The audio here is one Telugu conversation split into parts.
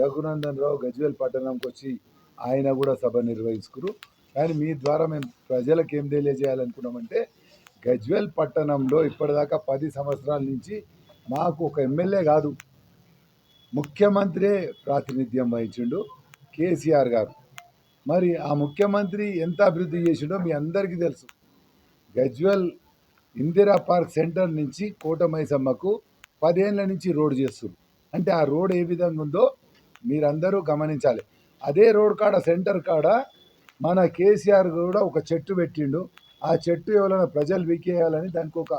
రఘునందన్ రావు గజ్వేల్ పట్టణంకి వచ్చి ఆయన కూడా సభ నిర్వహించుకురు. కానీ మీ ద్వారా మేము ప్రజలకు ఏం తెలియజేయాలనుకున్నామంటే గజ్వేల్ పట్టణంలో ఇప్పటిదాకా పది సంవత్సరాల నుంచి మాకు ఒక ఎమ్మెల్యే కాదు ముఖ్యమంత్రే ప్రాతినిధ్యం వహించిండు కేసీఆర్ గారు. మరి ఆ ముఖ్యమంత్రి ఎంత అభివృద్ధి చేసిండో మీ అందరికీ తెలుసు. గజ్వెల్ ఇందిరా పార్క్ సెంటర్ నుంచి కోటమైసమ్మకు పదేళ్ళ నుంచి రోడ్ చేస్తున్నారు. అంటే ఆ రోడ్ ఏ విధంగా ఉందో మీరందరూ గమనించాలి. అదే రోడ్ కాడ సెంటర్ కాడ మన కేసీఆర్ కూడా ఒక చెట్టు పెట్టిండు. ఆ చెట్టు ఎవరైనా ప్రజలు వీకేయాలని దానికి ఒక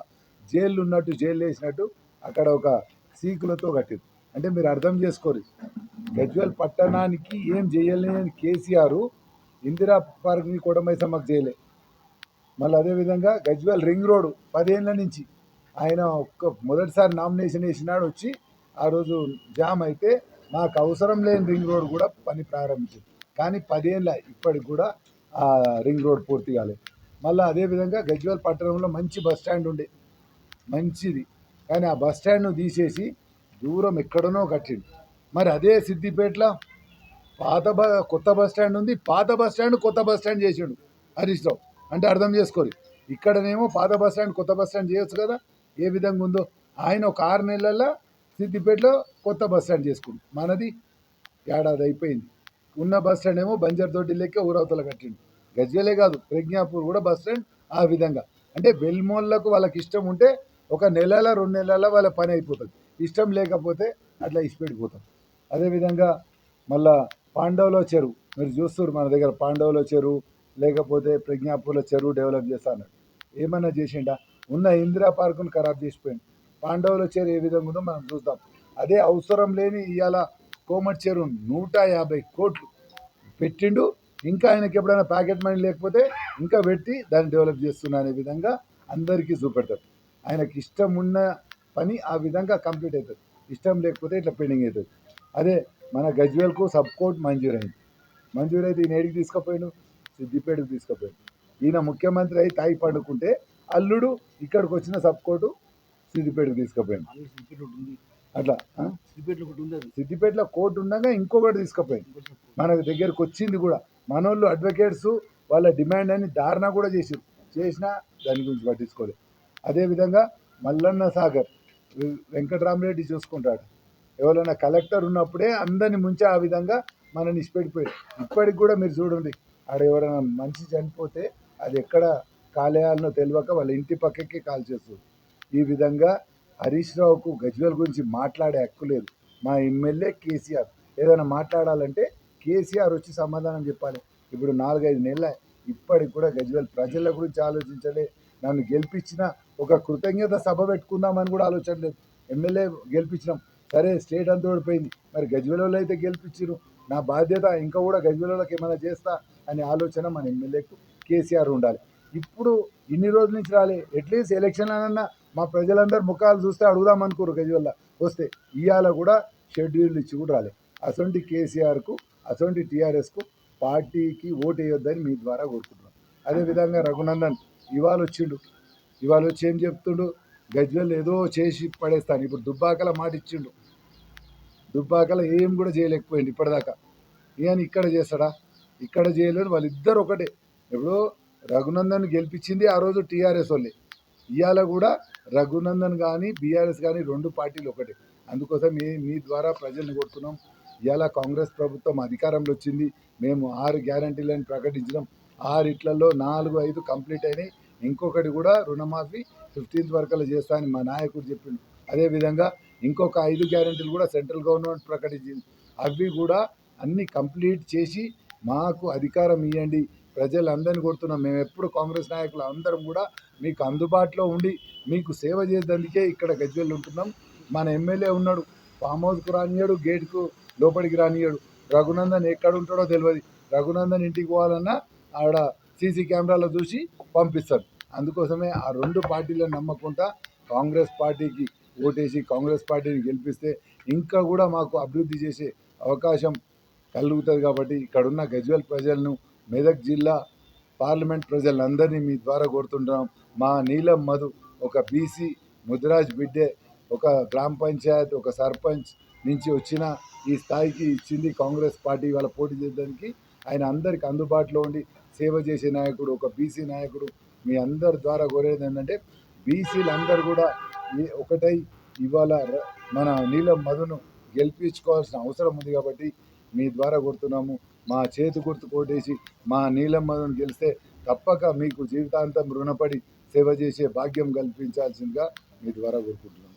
జైలు ఉన్నట్టు జైలు వేసినట్టు అక్కడ ఒక సీకులతో కట్టింది అంటే మీరు అర్థం చేసుకోరు. గజ్వల్ పట్టణానికి ఏం చేయలేని కేసీఆర్ ఇందిరా పార్క్ని కోటమైసమ్మకు చేయలే మళ్ళీ అదేవిధంగా గజ్వల్ రింగ్ రోడ్ పదేళ్ళ నుంచి ఆయన ఒక్క మొదటిసారి నామినేషన్ వేసినాడు వచ్చి ఆ రోజు జామ్ అయితే మాకు అవసరం లేని రింగ్ రోడ్ కూడా పని ప్రారంభించింది. కానీ పదేళ్ళ ఇప్పటికి కూడా ఆ రింగ్ రోడ్ పూర్తి కాలేదు మళ్ళీ అదేవిధంగా గజ్వేల్ పట్టణంలో మంచి బస్ స్టాండ్ ఉండే. మంచిది. కానీ ఆ బస్ స్టాండ్ను తీసేసి దూరం ఎక్కడనో కట్టిండు. మరి అదే సిద్దిపేటలో పాత బ కొత్త బస్ స్టాండ్ ఉంది. పాత బస్ స్టాండ్ కొత్త బస్ స్టాండ్ చేసిండు హరీష్ రావు. అంటే అర్థం చేసుకోరు. ఇక్కడనేమో పాత బస్ స్టాండ్ కొత్త బస్ స్టాండ్ చేయొచ్చు కదా? ఏ విధంగా ఉందో? ఆయన ఒక ఆరు నెలల్లో సిద్దిపేటలో కొత్త బస్ స్టాండ్ చేసుకుండు మనది ఏడాది అయిపోయింది. ఉన్న బస్ స్టాండ్ ఏమో బంజర్ దొడ్డి లెక్క ఊరవతల కట్టిండు. గజ్వేలే కాదు ప్రజ్ఞాపూర్ కూడా బస్ స్టాండ్ ఆ విధంగా. అంటే వెల్మోళ్ళకు వాళ్ళకి ఇష్టం ఉంటే ఒక నెలల రెండు నెలల వాళ్ళ పని అయిపోతుంది. ఇష్టం లేకపోతే అట్లా ఇష్టపెట్టిపోతాం అదేవిధంగా మళ్ళా పాండవులో చెరువు. మీరు చూస్తారు మన దగ్గర పాండవులో చెరువు లేకపోతే ప్రజ్ఞాపూర్లో చెరువు డెవలప్ చేస్తా అన్నాడు. ఏమన్నా చేసిండా? ఉన్న ఇందిరా పార్కును ఖరాబ్ చేసిపోయింది పాండవుల చేరు ఏ విధంగా ఉందో మనం చూద్దాం. అదే అవసరం లేని ఇవాళ కోమటి చేరు నూట యాభై కోట్లు పెట్టిండు. ఇంకా ఆయనకి ఎప్పుడైనా ప్యాకెట్ మనీ లేకపోతే ఇంకా పెట్టి దాన్ని డెవలప్ చేస్తున్నా అనే విధంగా అందరికీ చూపెడతారు. ఆయనకి ఇష్టం ఉన్న పని ఆ విధంగా కంప్లీట్ అవుతుంది. ఇష్టం లేకపోతే ఇట్లా పెండింగ్ అవుతుంది. అదే మన గజ్వేల్కు సబ్ కోర్ట్ మంజూరు అయితే ఈయన ఏడికి తీసుకుపోయాడు? సిద్దిపేటకు తీసుకుపోయాడు. ఈయన ముఖ్యమంత్రి అయి తాయి పండుకుంటే అల్లుడు ఇక్కడికి వచ్చిన సబ్ కోర్టు సిద్దిపేటకు తీసుకుపోయాడు అట్లా? సిద్దిపేటలో కోర్టు ఉండగా ఇంకొకటి తీసుకుపోయింది. మన దగ్గరకు వచ్చింది కూడా. మనోళ్ళు అడ్వకేట్స్ వాళ్ళ డిమాండ్ అని ధారణ కూడా చేసారు. చేసినా దాని గురించి పట్టించుకోలేదు అదేవిధంగా మల్లన్న సాగర్ వెంకటరామరెడ్డి చూసుకుంటాడు. ఎవరైనా కలెక్టర్ ఉన్నప్పుడే అందరిని ముంచి ఆ విధంగా మనని ఇష్టపెట్టిపోయాడు ఇప్పటికి కూడా మీరు చూడండి ఆడ ఎవరైనా మనిషి చనిపోతే అది ఎక్కడ కాలేయాలనో తెలియక వాళ్ళ ఇంటి పక్కకి కాల్ చేస్తుంది ఈ విధంగా హరీష్ రావుకు గజ్వేల్ గురించి మాట్లాడే హక్కు లేదు. మా ఎమ్మెల్యే కేసీఆర్. ఏదైనా మాట్లాడాలంటే కేసీఆర్ వచ్చి సమాధానం చెప్పాలి. ఇప్పుడు నాలుగైదు నెలల ఇప్పటికి కూడా గజ్వేల్ ప్రజల గురించి ఆలోచించలే. నన్ను గెలిపించిన ఒక కృతజ్ఞత సభ పెట్టుకుందామని కూడా ఆలోచన లేదు. ఎమ్మెల్యే గెలిపించినాం. సరే స్టేట్ అంతా ఓడిపోయింది. మరి గజ్వేల్ అయితే గెలిపించారు నా బాధ్యత ఇంకా కూడా గజ్వేల్ ఏమైనా చేస్తా అనే ఆలోచన మన ఎమ్మెల్యేకు కేసీఆర్ ఉండాలి. ఇప్పుడు ఇన్ని రోజుల నుంచి రాలే. అట్లీస్ట్ ఎలక్షన్ అన్నా మా ప్రజలందరూ ముఖాలు చూస్తే అడుగుదాం అనుకోరు గజ్వల్ల. వస్తే ఇవాళ కూడా షెడ్యూల్ ఇచ్చి కూడా రాలే. అసొంటి కేసీఆర్కు అసొంటి టీఆర్ఎస్కు పార్టీకి ఓటు వేయొద్దని మీ ద్వారా కోరుకుంటున్నాం. అదేవిధంగా రఘునందన్ ఇవాళ వచ్చిండు. ఇవాళ వచ్చి ఏం చెప్తుండు? గజ్వెల్ ఏదో చేసి పడేస్తాను. ఇప్పుడు దుబ్బాకల మాట ఇచ్చిండు. దుబ్బాకల ఏం కూడా చేయలేకపోయింది ఇప్పటిదాకా. ఈయన ఇక్కడ చేస్తాడా? ఇక్కడ చేయలేడు. వాళ్ళిద్దరు ఒకటే. ఇప్పుడు రఘునందన్ గెలిపించింది ఆ రోజు టీఆర్ఎస్ వాళ్ళే. ఇవాళ కూడా రఘునందన్ కానీ బీఆర్ఎస్ కానీ రెండు పార్టీలు ఒకటే. అందుకోసం మీ మీ ద్వారా ప్రజల్ని కొడుతున్నాం ఇవాళ కాంగ్రెస్ ప్రభుత్వం అధికారంలో వచ్చింది. మేము ఆరు గ్యారంటీలను ప్రకటించడం ఆరిట్లలో నాలుగు ఐదు కంప్లీట్ అయినాయి. ఇంకొకటి కూడా రుణమాఫీ ఫిఫ్టీన్త్ వరకల్లా చేస్తా అని మా నాయకుడు చెప్పిండు. అదేవిధంగా ఇంకొక ఐదు గ్యారంటీలు కూడా సెంట్రల్ గవర్నమెంట్ ప్రకటించింది. అవి కూడా అన్నీ కంప్లీట్ చేసి మాకు అధికారం ఇవ్వండి ప్రజలందరినీ కొడుతున్నాం మేము ఎప్పుడు కాంగ్రెస్ నాయకులు అందరం కూడా మీకు అందుబాటులో ఉండి మీకు సేవ చేసేందుకే ఇక్కడ గజ్వెల్ ఉంటున్నాం. మన ఎమ్మెల్యే ఉన్నాడు. ఫామ్ హౌస్కు రానియాడు గేట్కు లోపలికి రానియాడు రఘునందన్ ఎక్కడ ఉంటాడో తెలియదు రఘునందన్ ఇంటికి పోవాలన్నా ఆడ సీసీ కెమెరాలో చూసి పంపిస్తారు అందుకోసమే ఆ రెండు పార్టీలను నమ్మకుండా కాంగ్రెస్ పార్టీకి ఓటేసి కాంగ్రెస్ పార్టీని గెలిపిస్తే ఇంకా కూడా మాకు అభివృద్ధి చేసే అవకాశం కలుగుతుంది కాబట్టి ఇక్కడున్న గజ్వెల్ ప్రజలను మెదక్ జిల్లా పార్లమెంట్ ప్రజలందరినీ మీ ద్వారా కోరుతుంటున్నాం. మా నీలం మధు ఒక బీసీ ముదిరాజ్ బిడ్డే ఒక గ్రామ పంచాయత్ ఒక సర్పంచ్ నుంచి వచ్చిన ఈ స్థాయికి ఇచ్చింది కాంగ్రెస్ పార్టీ. వాళ్ళ పోటీ చేయడానికి ఆయన అందరికి అందుబాటులో ఉండి సేవ చేసే నాయకుడు ఒక బీసీ నాయకుడు మీ అందరి ద్వారా కోరేది ఏంటంటే బీసీలు అందరు కూడా ఒకటై ఇవాళ మన నీలం మధును గెలిపించుకోవాల్సిన అవసరం ఉంది కాబట్టి మీ ద్వారా కొడుతున్నాము. మా చేతి గుర్తు కోటేసి మా నీలమ్మను గెలిస్తే తప్పక మీకు జీవితాంతం రుణపడి సేవ చేసే భాగ్యం కల్పించాల్సిందిగా మీ ద్వారా కోరుకుంటున్నాను